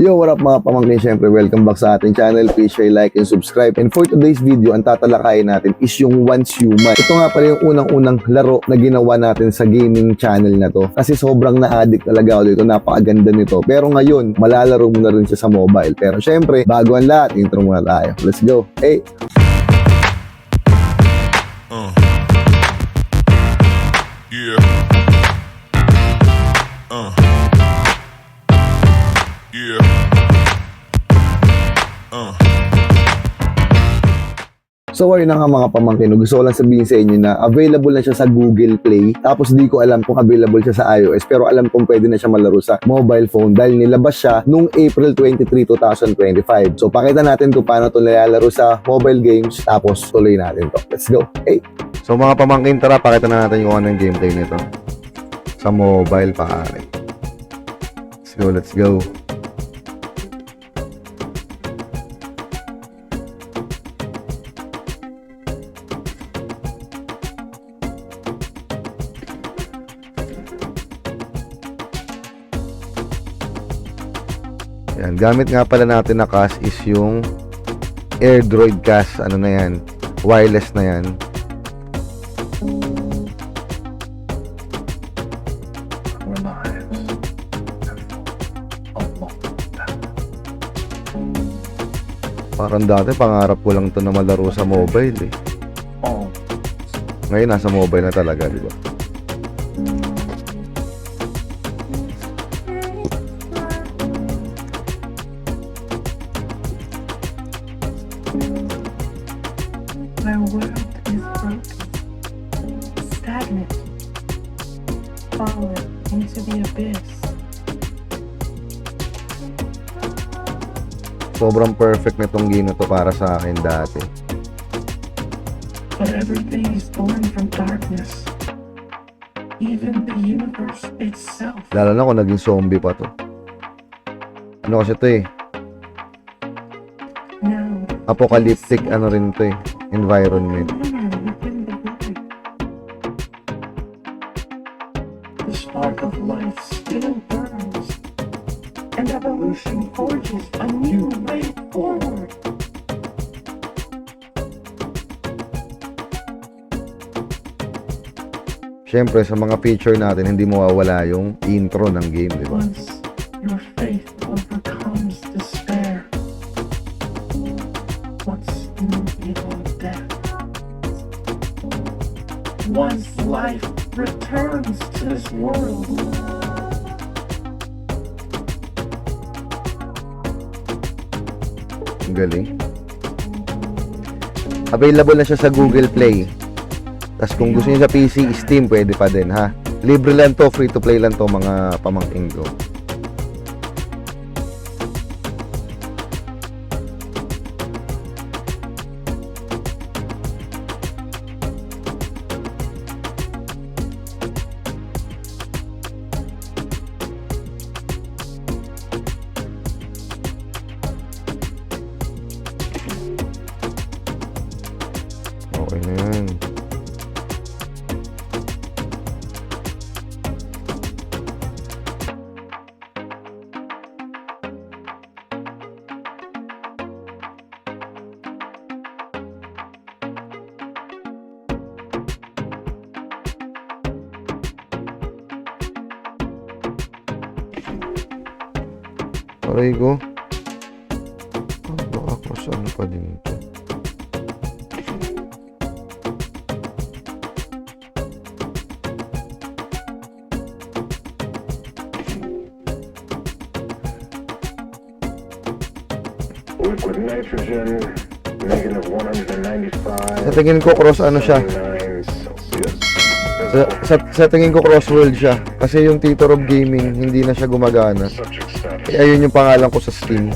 Yo, what up mga pamangkin? Siyempre, welcome back sa ating channel. Please share, like, and subscribe. And for today's video, ang tatalakayin natin is yung Once Human. Ito nga pala yung unang-unang laro na ginawa natin sa gaming channel na to. Kasi sobrang na-addict talaga ako dito. Napakaganda nito. Pero ngayon, malalaro mo na rin siya sa mobile. Pero syempre, bago ang lahat, intro muna tayo. Let's go. Hey! So ayun na nga mga pamangkin, gusto ko lang sabihin sa inyo na available na siya sa Google Play. Tapos di ko alam kung available siya sa iOS pero alam kong pwede na siya malaro sa mobile phone dahil nilabas siya nung April 23, 2025. So pakita natin kung paano ito nilalaro sa mobile games tapos tuloy natin to. Let's go. Hey! So mga pamangkin, tara pakita na natin yung gameplay nito. Sa mobile pare. Go, let's go. Gamit nga pala natin na CAS is yung AirDroid CAS, ano na yan, wireless na yan. Parang dati, pangarap ko lang to na malaro sa mobile eh. Ngayon, nasa mobile na talaga, di ba? Sobrang perfect nitong na to para sa akin dati. But everything is born from darkness. Even the universe itself. Lalo na kung naging zombie pa to. Ano kasi to eh, Now, apocalyptic ano rin to eh, environment. the spark of life still and evolution forges a new way forward. Siyempre, sa mga feature natin, hindi mawawala yung intro ng game, di ba? Once your faith overcomes despair, what's evil death? Once life returns to this world, galing. Available na siya sa Google Play. Tapos kung gusto niyo sa PC, Steam, pwede pa din, ha? Libre lang to, free to play lang to, mga pamangking ko. Okay na yan. Aray ko. Ah, Baka cross ano pa din ito. Liquid nitrogen, negative 195. Sa tingin ko cross ano siya. 79 Celsius. Sa, sa, sa tingin ko crossworld siya. Kasi yung Titor of Gaming, hindi na siya gumagana. Eh, ayun yung pangalan ko sa Steam.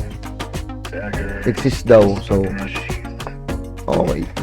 Exist daw. So, okay.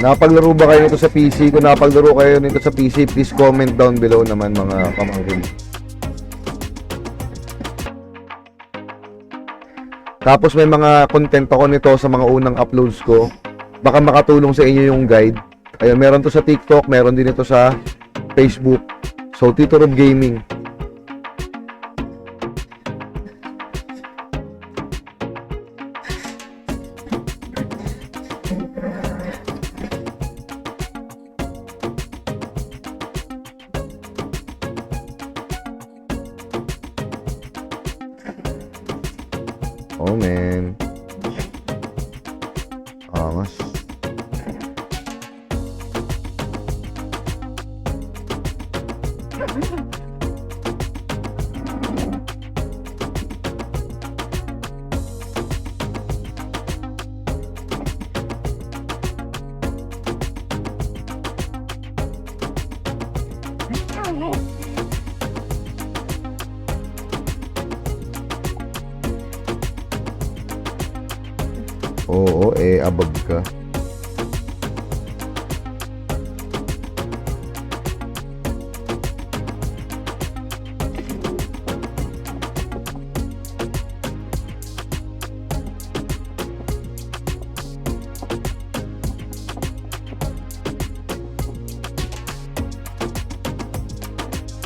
Nakapaglaro ba kayo nito sa PC? Kung nakapaglaro kayo nito sa PC, please comment down below naman mga pamangkin. Tapos may mga content ako nito sa mga unang uploads ko. Baka makatulong sa inyo yung guide. Ayun, meron to sa TikTok, meron din ito sa Facebook. So, Tito Rob Gaming. Oh, man.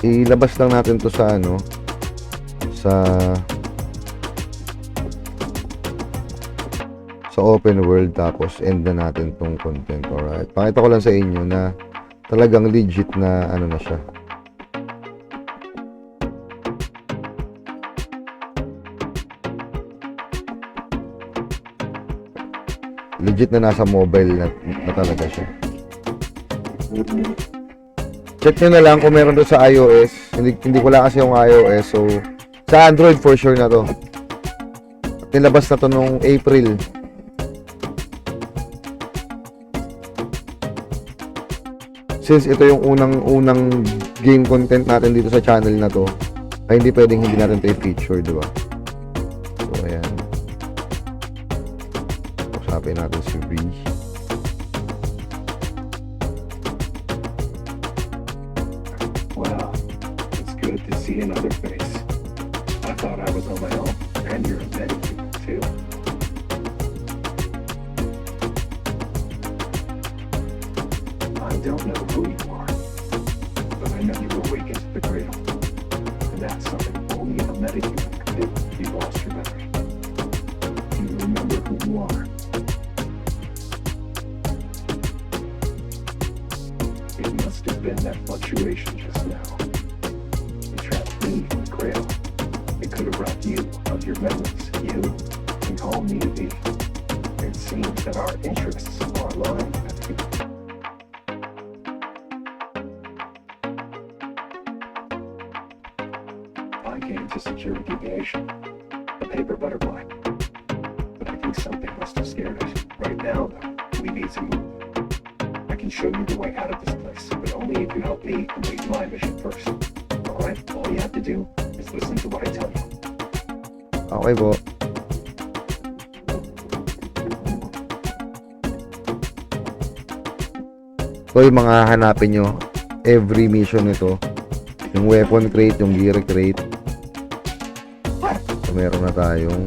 Ilabas lang natin to sa ano sa sa open world tapos end na natin tong content alright? Pakita ko lang sa inyo na talagang legit na ano na siya. Legit na nasa mobile na, na talaga siya check nyo na lang kung meron doon sa iOS hindi, hindi ko lang kasi yung iOS so sa Android for sure na to. At nilabas na to nung April. Since ito yung unang unang game content natin dito sa channel na to ay hindi pwedeng hindi natin ito i-feature di ba? So ayan. Usapin natin si V don't know who you are, but I know you awakened the cradle. And that's something only a metahuman can do you lost your memory. You remember who you are? It must have been that fluctuation just now. It trapped me in the cradle. It could have robbed you of your memories, you, and called me to be. It seems that our interests are aligned. Have scared it. Right now, though, we need to move. I can show you the way out of this place, but only if you help me complete my mission first. Alright? All you have to do is listen to what I tell you. okay po So yung mga hanapin nyo every mission nito yung weapon crate, yung gear crate so meron na tayong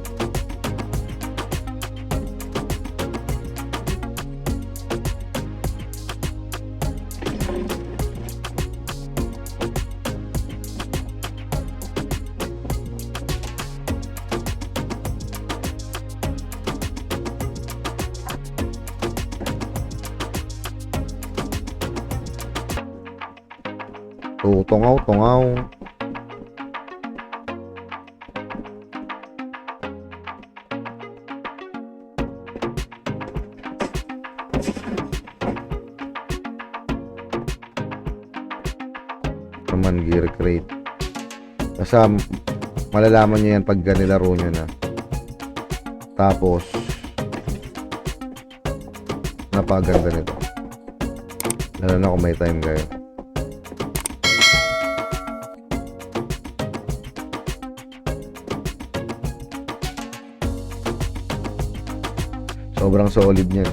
tungaw-tungaw. naman gear crate. Basta malalaman nyo yan pag ganilaro nyo na. Tapos, napaganda nito. Lalo na kung may time kayo. Sobrang solid niyan.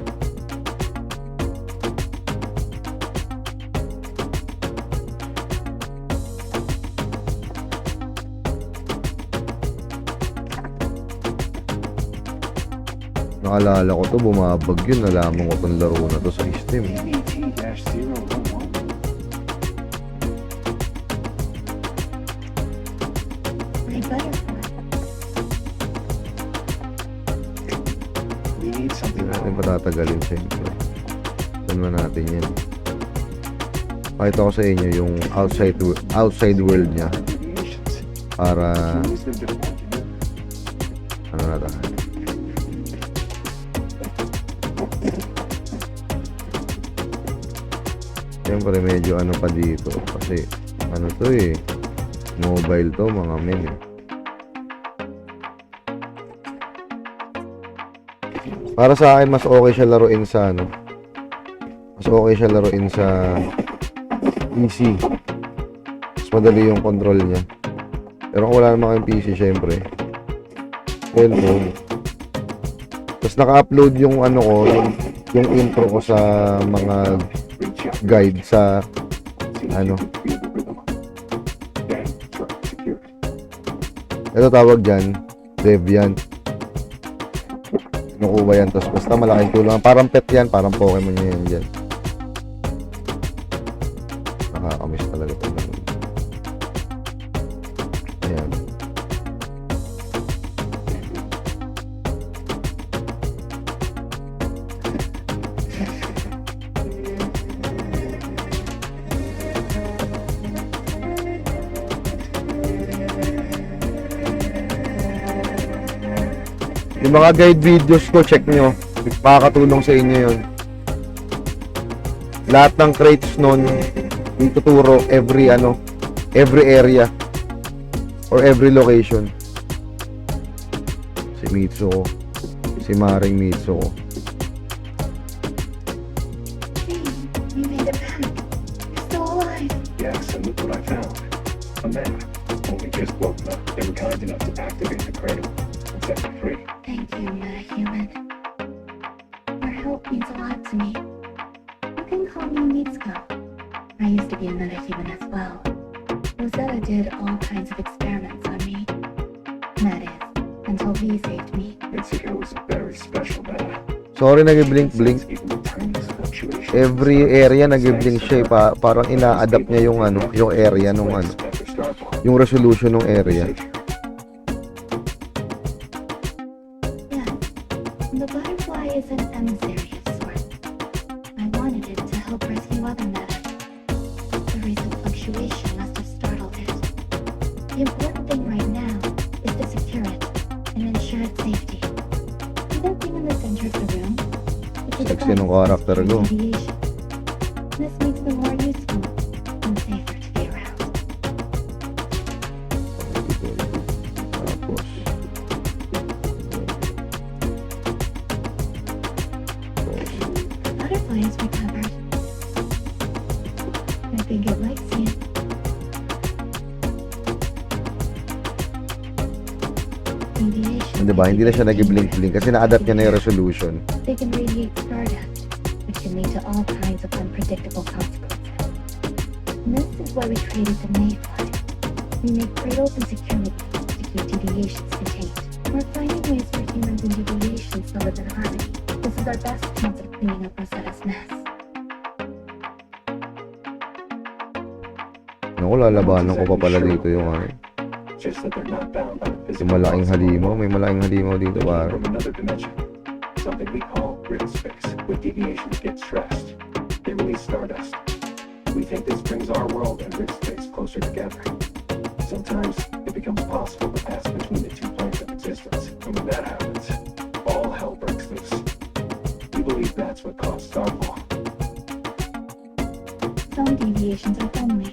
Nakalala ko to, bumabag yun. Nalaman ko tong laro na to sa Steam. Patatagalin syempre. Saan natin yan. Pakita ko sa inyo yung outside outside world niya para ano na tayo. Siyempre medyo ano pa dito kasi ano to eh mobile to mga men eh. Para sa akin mas okay siya laruin sa ano. Mas okay siya laruin sa PC mas madali yung control niya. Pero kung wala naman kayong PC syempre cellphone. Tapos naka-upload yung ano ko yung, yung intro ko sa mga guide sa Ano? ito tawag dyan Deviant kinukuha yan. Tapos basta malaking tulong. Parang pet yan parang Pokemon nyo yan. Dyan nakakamiss talaga ito ayan Yung mga guide videos ko, check nyo. Makakatulong sa inyo yun. Lahat ng crates nun, ituturo every ano, every area or every location. Si Mitsuko, si Maring Mitsuko. Yes, and look what I found. A map. Only just woke up. They were kind enough to activate the cradle set free. Thank you, metahuman. Your help means a lot to me. You can call me Mitsuko. I used to be a metahuman as well. Rosetta did all kinds of experiments on me. That is, until V saved me. Mitsuko was a very special man. Sorry, nag-blink-blink. Every area nag-blink siya eh. Pa- parang ina-adapt niya yung ano, yung area nung ano, yung resolution ng area. The butterfly is an emissary of sorts. I wanted it to help rescue other metas. The recent fluctuation must have startled it. The important thing right now is to secure it and ensure its safety. See that thing in the center of the room? Sexy nung for ko. Radiation. di ba, hindi na siya nag-blink-blink kasi na-adapt niya na yung resolution. They can radiate stardust, which can lead to all kinds of unpredictable consequences. And this is why we created the Mayfly. We make cradles and security to keep deviations contained. We're finding ways for humans and deviations to live in harmony. This is our best chance of cleaning up Rosetta's mess. Naku, lalabanan ko pa pala dito yung ano. Just that they're not bound by the Yung physical malaking laws of the halimaw. May malaking halimaw dito They pare. from another dimension. Something we call grid space. With deviations get stressed. They release stardust. We think this brings our world and grid space closer together. Sometimes it becomes possible to pass between the two planes of existence. And when that happens, all hell breaks loose. We believe that's what caused Starfall. Some deviations are friendly,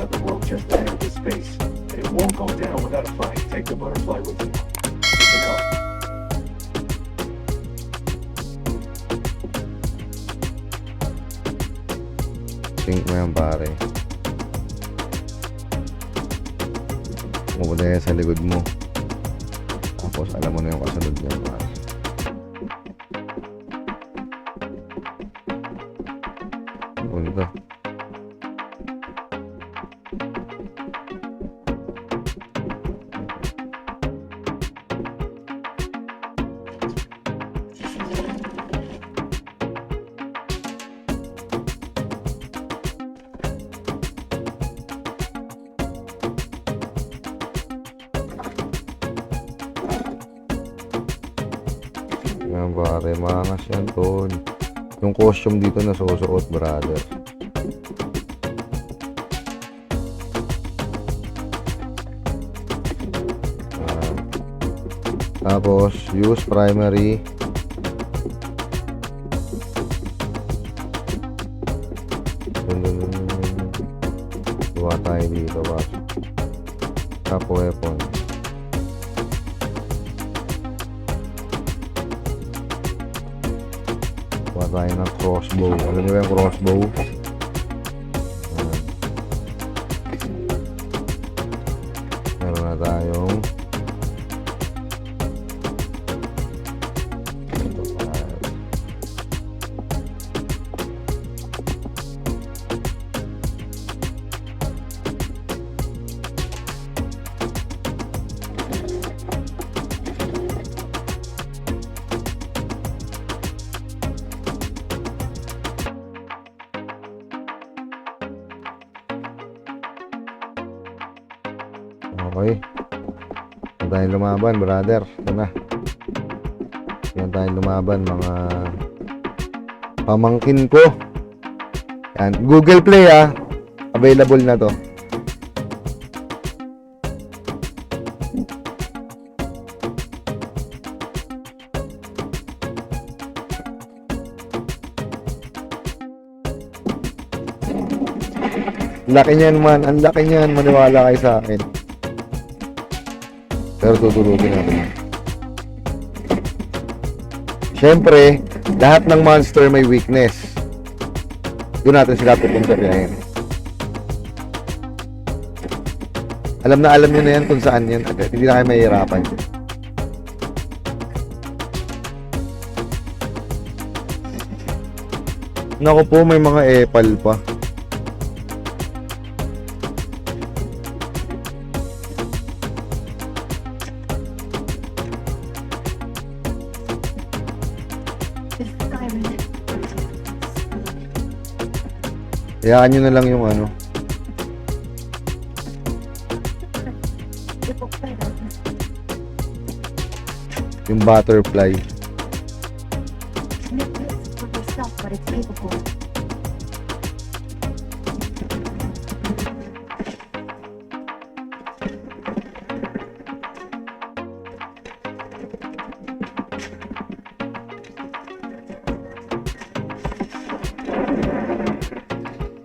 from another world just entered this space. It won't go down without a fight. Take the butterfly with you. Mo yan, pare. Pumunta yan sa likod mo. Tapos, alam mo na yung kasunod niya, pare. Maangas yan, tol. Yung costume dito na susuot, brother. Ah. Tapos, use primary. Tayo ng crossbow. Alam niyo ba crossbow? Tayong lumaban, brother. Ito na. Huwag tayong lumaban, mga pamangkin ko. Yan. Google Play, ah. Available na to. Laki niyan man. Ang laki niyan. Maniwala kayo sa akin. Pero tutulugin natin. Siyempre, lahat ng monster may weakness. Doon natin sila pupuntahin. Alam na alam nyo na yan kung saan yan. At hindi na kayo mahihirapan. Naku po, may mga epal pa. Hayaan nyo na lang yung ano. Yung butterfly.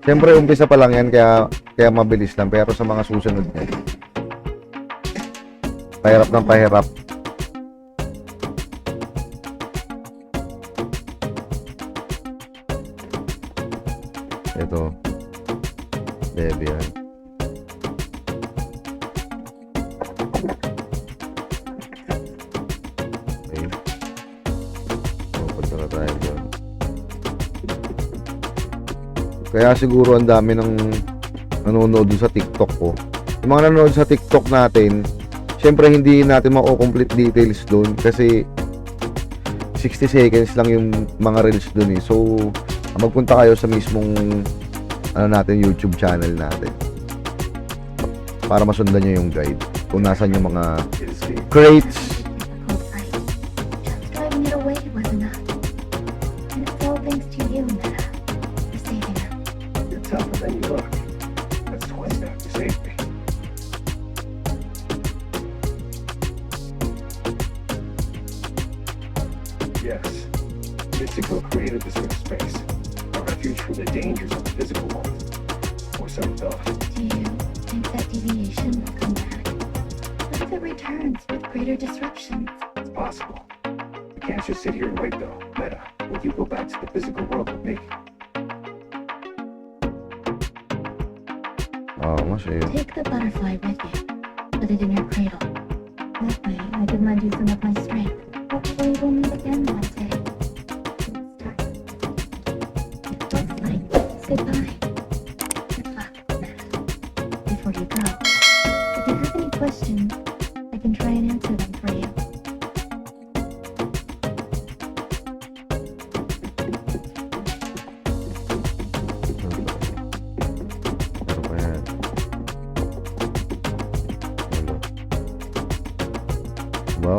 Siyempre, umpisa pa lang yan, kaya, kaya mabilis lang. Pero sa mga susunod niya, pahirap ng pahirap. Kaya siguro ang dami ng nanonood sa TikTok ko. Yung mga nanonood sa TikTok natin, syempre hindi natin mako-complete details doon kasi 60 seconds lang yung mga reels doon eh. So, magpunta kayo sa mismong ano natin, YouTube channel natin. Para masundan nyo yung guide. Kung nasan yung mga crates. Space, a refuge from the dangers of the physical world. Or so we thought. Do you think that deviation will come back? What if it returns with greater disruptions? It's possible. We can't just sit here and wait though. Meta, will you go back to the physical world with me? Oo, mas eh. Take the butterfly with you. Put it in your cradle. That way, I can lend you some of my strength. Hopefully, we'll meet again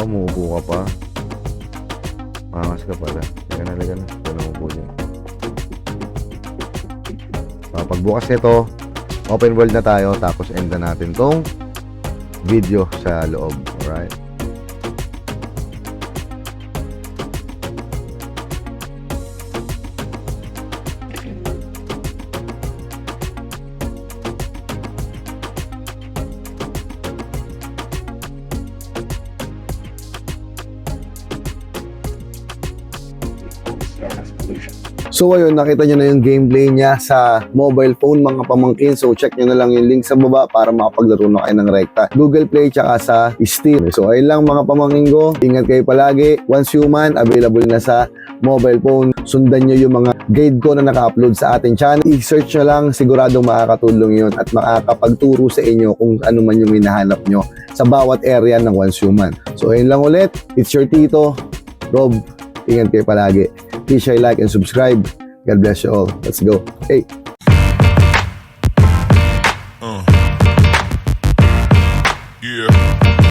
umuupo ka pa? Pangas ka pala. Liga na, liga na. Ito na umupo dyan. Ah, pagbukas nito, open world na tayo. Tapos end na natin tong video sa loob. Alright? Pollution. So ayun, nakita nyo na yung gameplay niya sa mobile phone mga pamangkin. So check nyo na lang yung link sa baba para makapaglaro na kayo ng rekta. Google Play tsaka sa Steam. So ayun lang mga pamangkin ko. Ingat kayo palagi. Once Human, available na sa mobile phone. Sundan nyo yung mga guide ko na naka-upload sa ating channel. I-search nyo lang, siguradong makakatulong yun at makakapagturo sa inyo kung ano man yung hinahanap nyo sa bawat area ng Once Human. So ayun lang ulit. It's your Tito, Rob. Ingat kayo palagi. Please share, like, and subscribe. God bless you all. Let's go. Hey! Uh. Yeah.